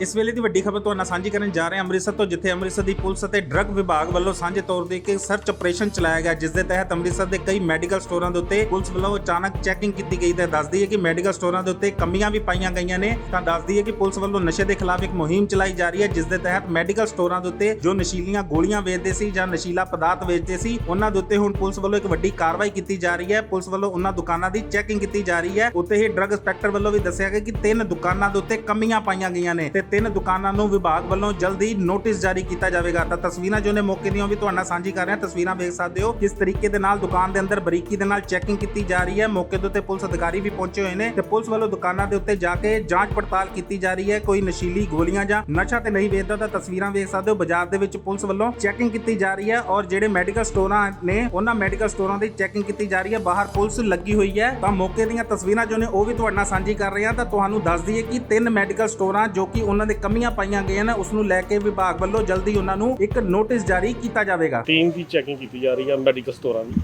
ਇਸ ਵੇਲੇ ਦੀ ਵੱਡੀ ਖਬਰ ਤੁਹਾਨੂੰ ਸਾਂਝੀ ਕਰਨ ਜਾ ਰਹੇ ਹਾਂ ਅੰਮ੍ਰਿਤਸਰ ਤੋਂ, ਜਿੱਥੇ ਅੰਮ੍ਰਿਤਸਰ ਦੀ ਪੁਲਿਸ ਅਤੇ ਡਰੱਗ ਵਿਭਾਗ ਵੱਲੋਂ ਸਾਂਝੇ ਤੌਰ ਤੇ ਇੱਕ ਸਰਚ ਆਪਰੇਸ਼ਨ ਚਲਾਇਆ ਗਿਆ, ਜਿਸ ਦੇ ਤਹਿਤ ਅੰਮ੍ਰਿਤਸਰ ਦੇ ਕਈ ਮੈਡੀਕਲ ਸਟੋਰਾਂ ਦੇ ਉੱਤੇ ਪੁਲਿਸ ਵੱਲੋਂ ਅਚਾਨਕ ਚੈਕਿੰਗ ਕੀਤੀ ਗਈ। ਤੇ ਦੱਸਦੀ ਹੈ ਕਿ ਮੈਡੀਕਲ ਸਟੋਰਾਂ ਦੇ ਉੱਤੇ ਕਮੀਆਂ ਵੀ ਪਾਈਆਂ ਗਈਆਂ ਨੇ। ਤਾਂ ਦੱਸਦੀ ਹੈ ਕਿ ਪੁਲਿਸ ਵੱਲੋਂ ਨਸ਼ੇ ਦੇ ਖਿਲਾਫ ਇੱਕ ਮੁਹਿੰਮ ਚਲਾਈ ਜਾ ਰਹੀ ਹੈ, ਜਿਸ ਦੇ ਤਹਿਤ ਮੈਡੀਕਲ ਸਟੋਰਾਂ ਦੇ ਉੱਤੇ ਜੋ ਨਸ਼ੀਲੀਆਂ ਗੋਲੀਆਂ ਵੇਚਦੇ ਸੀ ਜਾਂ ਨਸ਼ੀਲਾ ਪਦਾਰਥ ਵੇਚਦੇ ਸੀ, ਉਹਨਾਂ ਦੇ ਉੱਤੇ ਹੁਣ ਪੁਲਿਸ ਵੱਲੋਂ ਇੱਕ ਵੱਡੀ ਕਾਰਵਾਈ ਕੀਤੀ ਜਾ ਰਹੀ ਹੈ। ਪੁਲਿਸ ਵੱਲੋਂ ਉਹਨਾਂ ਦੁਕਾਨਾਂ ਦੀ ਚੈਕਿੰਗ ਕੀਤੀ ਜਾ ਰਹੀ ਹੈ। ਉੱਤੇ ਹੀ ਡਰੱਗ ਇੰਸਪੈਕਟਰ ਵੱਲੋਂ ਵੀ ਦੱਸਿਆ ਗਿਆ ਕਿ ਤਿੰਨ ਦੁਕਾਨਾਂ ਦੇ ਉੱਤੇ ਕਮੀਆਂ ਪਾਈਆਂ ਗਈਆਂ ਨੇ ਤੇ ਤਿੰਨ ਦੁਕਾਨਾਂ ਨੂੰ ਵਿਭਾਗ ਵੱਲੋਂ ਜਲਦੀ ਨੋਟਿਸ ਜਾਰੀ ਕੀਤਾ ਜਾਵੇਗਾ। ਤਾਂ ਤਸਵੀਰਾਂ ਜੋ ਨੇ ਮੌਕੇ ਦੀਆਂ ਵੀ ਤੁਹਾਡੇ ਸਾਂਝੀ ਕਰ ਰਹੇ। ਤਸਵੀਰਾਂ ਵੇਖ ਸਕਦੇ ਹੋ ਕਿਸ ਤਰੀਕੇ ਦੇ ਨਾਲ ਦੁਕਾਨ ਦੇ ਅੰਦਰ ਬਰੀਕੀ ਦੇ ਨਾਲ ਚੈਕਿੰਗ ਕੀਤੀ ਜਾ ਰਹੀ ਹੈ। ਮੌਕੇ ਦੇ ਉੱਤੇ ਪੁਲਿਸ ਅਧਿਕਾਰੀ ਵੀ ਪਹੁੰਚੇ ਹੋਏ ਨੇ ਤੇ ਪੁਲਿਸ ਵੱਲੋਂ ਦੁਕਾਨਾਂ ਦੇ ਉੱਤੇ ਜਾ ਕੇ ਜਾਂਚ ਪੜਤਾਲ ਕੀਤੀ ਜਾ ਰਹੀ ਹੈ। ਕੋਈ ਨਸ਼ੀਲੀ ਗੋਲੀਆਂ ਜਾਂ ਨਸ਼ਾ ਤੇ ਨਹੀਂ ਵੇਚਦਾ ਤਾਂ ਤਸਵੀਰਾਂ ਵੇਖ ਸਕਦੇ ਹੋ। ਬਾਜ਼ਾਰ ਦੇ ਵਿੱਚ ਪੁਲਿਸ ਵੱਲੋਂ ਚੈਕਿੰਗ ਕੀਤੀ ਜਾ ਰਹੀ ਹੈ ਔਰ ਜਿਹੜੇ ਮੈਡੀਕਲ ਸਟੋਰਾਂ ਨੇ, ਉਹਨਾਂ ਮੈਡੀਕਲ ਸਟੋਰਾਂ ਦੀ ਚੈਕਿੰਗ ਕੀਤੀ ਜਾ ਰਹੀ ਹੈ। ਬਾਹਰ ਪੁਲਿਸ ਲੱਗੀ ਹੋਈ ਹੈ। ਤਾਂ ਮੌਕੇ ਦੀਆਂ ਤਸਵੀਰਾਂ ਜੋ ਨੇ ਉਹ ਵੀ ਤੁਹਾਡੇ ਨਾਲ ਸਾਂਝੀ ਕਰ ਰਹੇ ਹਾਂ। ਤਾਂ ਤੁਹਾਨੂੰ ਦੱਸ ਦਈਏ ਕਿ ਤਿੰਨ ਮੈਡੀਕਲ ਸਟੋਰਾਂ ਜੋ ਕਿ ਉਹਨਾਂ ਦੇ ਕਮੀਆਂ ਪਾਈਆਂ ਗਈਆਂ ਨੇ ਉਸ ਨੂੰ ਲੈ ਕੇ ਵਿਭਾਗ ਵੱਲੋਂ ਜਲਦੀ ਉਹਨਾਂ ਨੂੰ ਇੱਕ ਨੋਟਿਸ ਜਾਰੀ ਕੀਤਾ ਜਾਵੇਗਾ। ਟੀਮ ਦੀ ਚੈਕਿੰਗ ਕੀਤੀ ਜਾ ਰਹੀ ਹੈ ਮੈਡੀਕਲ ਸਟੋਰਾਂ ਦੀ।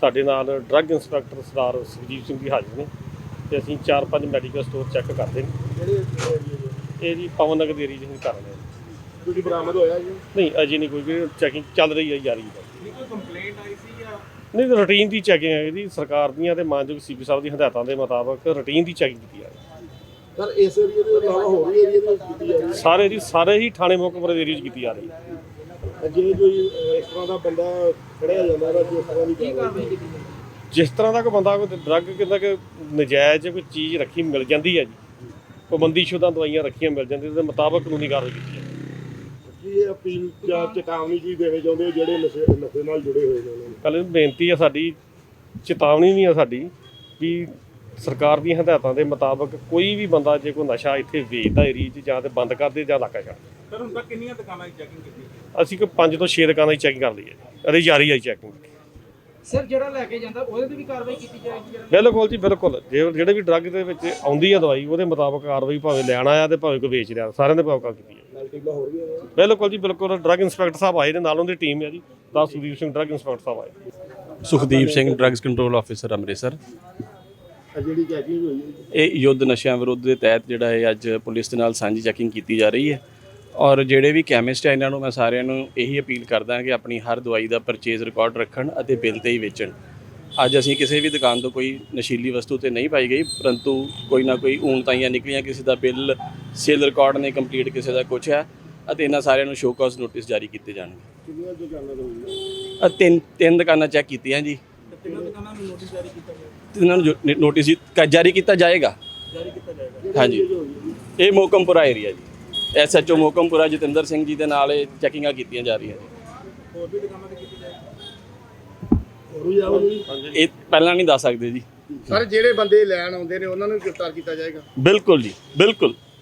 ਸਾਡੇ ਨਾਲ ਡਰੱਗ ਇੰਸਪੈਕਟਰ ਸਰਦਾਰ ਸੁਖਜੀਤ ਸਿੰਘ ਵੀ ਹਾਜ਼ਰ ਨੇ ਤੇ ਅਸੀਂ ਚਾਰ ਪੰਜ ਮੈਡੀਕਲ ਸਟੋਰ ਚੈੱਕ ਕਰਦੇ ਨੇ। ਇਹ ਜੀ ਪਵਨ ਨਗਰ ਦੇ ਅਸੀਂ ਕਰ ਰਹੇ ਹਾਂ ਕੁਝ ਬਰਾਮਦ ਹੋਇਆ ਜੀ? ਨਹੀਂ ਅਜੇ ਨਹੀਂ ਕੋਈ ਵੀ ਚੈਕਿੰਗ ਚੱਲ ਰਹੀ ਹੈ ਜਾਰੀ ਹੈ ਕੋਈ ਕੰਪਲੇਂਟ ਆਈ ਸੀ ਜਾਂ? ਨਹੀਂ ਰੂਟੀਨ ਦੀ ਚੈਕਿੰਗ ਹੈ ਇਹਦੀ ਸਰਕਾਰ ਦੀਆਂ ਤੇ ਮਾਨਯੋਗ ਸੀਪੀ ਸਾਹਿਬ ਦੀ ਹਦਾਇਤਾਂ ਦੇ ਮੁਤਾਬਕ ਰੂਟੀਨ ਦੀ ਚੈਕਿੰਗ ਕੀਤੀ ਜਾ ਰਹੀ ਹੈ। ਸਰ ਇਸ ਏਰੀਏ ਦੇ ਇਲਾਵਾ ਹੋਰ ਵੀ ਏਰੀਏ ਦੇ ਵਿੱਚ ਕੀਤੀ ਜਾ ਰਹੀ ਸਾਰੇ ਦੀ ਸਾਰੇ ਹੀ ਥਾਣੇ ਮੁਕਮਰ ਏਰੀਆ 'ਚ ਕੀਤੀ ਜਾ ਰਹੀ ਹੈ। ਹੈ ਜੇ ਕੋਈ ਅਹ, ਇਸ ਤਰ੍ਹਾਂ ਦਾ ਬੰਦਾ ਫੜਿਆ ਜਾਂਦਾ ਹੈ ਜਿਸ ਤਰ੍ਹਾਂ ਦੀ ਕਾਰਵਾਈ ਕੀਤੀ ਜਾਂਦੀ ਹੈ। ਜਿਸ ਤਰ੍ਹਾਂ ਦਾ ਕੋਈ ਬੰਦਾ ਕੋਈ ਡਰੱਗ ਕਿੰਦਾ ਕਿ ਨਜਾਇਜ਼ ਕੋਈ ਚੀਜ਼ ਰੱਖੀ ਮਿਲ ਜਾਂਦੀ ਹੈ ਜੀ। ਪਾਬੰਦੀਸ਼ੁਦਾ ਦਵਾਈਆਂ ਰੱਖੀਆਂ ਮਿਲ ਜਾਂਦੀਆਂ ਉਹਦੇ ਮੁਤਾਬਕ ਕਾਨੂੰਨੀ ਕਾਰਵਾਈ ਕੀਤੀ ਜਾਂਦੀ ਹੈ। ਕੀ ਇਹ ਅਪੀਲ ਜਾਂ ਚੇਤਾਵਨੀ ਕੀ ਦੇਣੀ ਚਾਹੁੰਦੇ ਹੋ ਜਿਹੜੇ ਨਸ਼ੇ ਨਸ਼ੇ ਨਾਲ ਜੁੜੇ ਹੋਏ ਨੇ ਉਹਨਾਂ ਨੂੰ? ਕੱਲ ਬੇਨਤੀ ਹੈ ਸਾਡੀ ਚੇਤਾਵਨੀ ਵੀ ਹੈ ਸਾਡੀ ਵੀ ਸਰਕਾਰ ਦੀਆਂ ਹਦਾਇਤਾਂ ਦੇ ਮੁਤਾਬਕ ਕੋਈ ਵੀ ਬੰਦਾ ਜੇ ਕੋਈ ਨਸ਼ਾ ਇੱਥੇ ਵੇਚਦਾ ਏਰੀਆ 'ਚ ਜਾਂ ਤੇ ਬੰਦ ਕਰ ਦੇ ਜਾਂ ਇਲਾਕਾ ਛੱਡ ਦੇ। ਸਰ ਹੁਣ ਤੱਕ ਕਿੰਨੀਆਂ ਦੁਕਾਨਾਂ ਦੀ ਚੈਕਿੰਗ ਕੀਤੀ ਅਸੀਂ ਕੋਈ 5 ਤੋਂ 6 ਦੁਕਾਨਾਂ ਦੀ ਚੈਕਿੰਗ ਕਰ ਲਈ ਹੈ ਅਰੇ ਜਾਰੀ ਹੈ ਚੈਕਿੰਗ ਸਰ ਜਿਹੜਾ ਲੈ ਕੇ ਜਾਂਦਾ ਉਹਦੇ ਤੇ ਵੀ ਕਾਰਵਾਈ ਕੀਤੀ ਜਾਏਗੀ? ਜਿਹੜਾ ਬਿਲਕੁਲ ਜੀ ਬਿਲਕੁਲ। ਜੇ ਜਿਹੜੇ ਵੀ ਡਰੱਗ ਦੇ ਵਿੱਚ ਆਉਂਦੀ ਹੈ ਦਵਾਈ ਉਹਦੇ ਮੁਤਾਬਕ ਕਾਰਵਾਈ ਭਾਵੇਂ ਲੈਣ ਆਇਆ ਤੇ ਭਾਵੇਂ ਕੋਈ ਵੇਚ ਰਿਹਾ ਸਾਰਿਆਂ ਦੇ ਮੁਤਾਬਕ ਕੀਤੀ ਹੈ ਬਿਲਕੁਲ ਜੀ ਬਿਲਕੁਲ। ਡਰੱਗ ਇੰਸਪੈਕਟਰ ਸਾਹਿਬ ਆਏ ਨੇ ਨਾਲ ਉਹਦੀ ਟੀਮ ਹੈ ਜੀ। ਦਾ ਸੁਦੀਪ ਸਿੰਘ ਡਰੱਗ ਇੰਸਪੈਕਟਰ ਸਾਹਿਬ ਆਏ। Sukhdeep Singh drugs control officer Amritsar. ਜਿਹੜੀ ਚੈਕਿੰਗ ਹੋਈ ਹੈ। ਜੀ, ਇਹ ਯੁੱਧ ਨਸ਼ਿਆਂ ਵਿਰੁੱਧ ਦੇ ਤਹਿਤ ਜਿਹੜਾ ਹੈ ਅੱਜ ਪੁਲਿਸ ਦੇ ਨਾਲ ਸਾਂਝੀ ਚੈਕਿੰਗ ਕੀਤੀ ਜਾ ਰਹੀ ਹੈ। ਔਰ ਜਿਹੜੇ ਵੀ ਕੈਮਿਸਟ ਹੈ ਇਹਨਾਂ ਨੂੰ ਮੈਂ ਸਾਰਿਆਂ ਨੂੰ ਇਹੀ ਅਪੀਲ ਕਰਦਾ ਕਿ ਆਪਣੀ ਹਰ ਦਵਾਈ ਦਾ ਪਰਚੇਜ਼ ਰਿਕਾਰਡ ਰੱਖਣ ਅਤੇ ਬਿੱਲ ਤੇ ਹੀ ਵੇਚਣ। ਅੱਜ ਅਸੀਂ ਕਿਸੇ ਵੀ ਦੁਕਾਨ ਤੋਂ ਕੋਈ ਨਸ਼ੀਲੀ ਵਸਤੂ ਤੇ ਨਹੀਂ ਪਾਈ ਗਈ ਪਰੰਤੂ ਕੋਈ ਨਾ ਕੋਈ ਊਣਤਾਈਆਂ ਨਿਕਲੀਆਂ ਕਿਸੇ ਦਾ ਬਿੱਲ ਸੇਲ ਰਿਕਾਰਡ ਨੇ ਕੰਪਲੀਟ ਕਿਸੇ ਦਾ ਕੁਝ ਹੈ ਅਤੇ ਇਹਨਾਂ ਸਾਰਿਆਂ ਨੂੰ ਸ਼ੋਅ ਕਾਜ਼ ਨੋਟਿਸ ਜਾਰੀ ਕੀਤੇ ਜਾਣਗੇ। ਕਿੰਨੀਆਂ ਦੁਕਾਨਾਂ ਤੋਂ ਹੋਈਆਂ ਅ ਤਿੰਨ ਤਿੰਨ ਦੁਕਾਨਾਂ ਚੈੱਕ ਕੀਤੀਆਂ ਜੀ। ਤਿੰਨਾਂ ਦੁਕਾਨਾਂ ਨੂੰ ਨੋਟਿਸ ਜਾਰੀ ਕੀਤਾ ਗਿਆ। ਇਹਨਾਂ ਨੂੰ ਜੋ- ਨੋਟਿਸ ਜੀ ਕ- ਜਾਰੀ ਕੀਤਾ ਜਾਏਗਾ? ਜਾਰੀ ਕੀਤਾ ਜਾਏਗਾ। ਹਾਂਜੀ। ਇਹ ਮੋਕਮਪੁਰਾ ਏਰੀਆ ਜੀ। ਐਸਐਚਓ ਮੋਕਮਪੁਰਾ ਜਤਿੰਦਰ ਸਿੰਘ ਜੀ ਦੇ ਨਾਲ ਇਹ ਚੈਕਿੰਗਾਂ ਕੀਤੀਆਂ ਜਾ ਰਹੀਆਂ ਜੀ। ਹੋਰ ਵੀ ਦੁਕਾਨਾਂ ਤੇ ਕੀਤੀ ਜਾਏਗੀ? ਇਹ ਪਹਿਲਾਂ ਨਹੀਂ ਦੱਸ ਸਕਦੇ ਜੀ। ਸਰ ਜਿਹੜੇ ਬੰਦੇ ਲੈਣ ਆਉਂਦੇ ਨੇ ਉਹਨਾਂ ਨੂੰ ਗ੍ਰਿਫਤਾਰ ਕੀਤਾ ਜਾਏਗਾ? ਬਿਲਕੁਲ ਜੀ ਬਿਲਕੁਲ।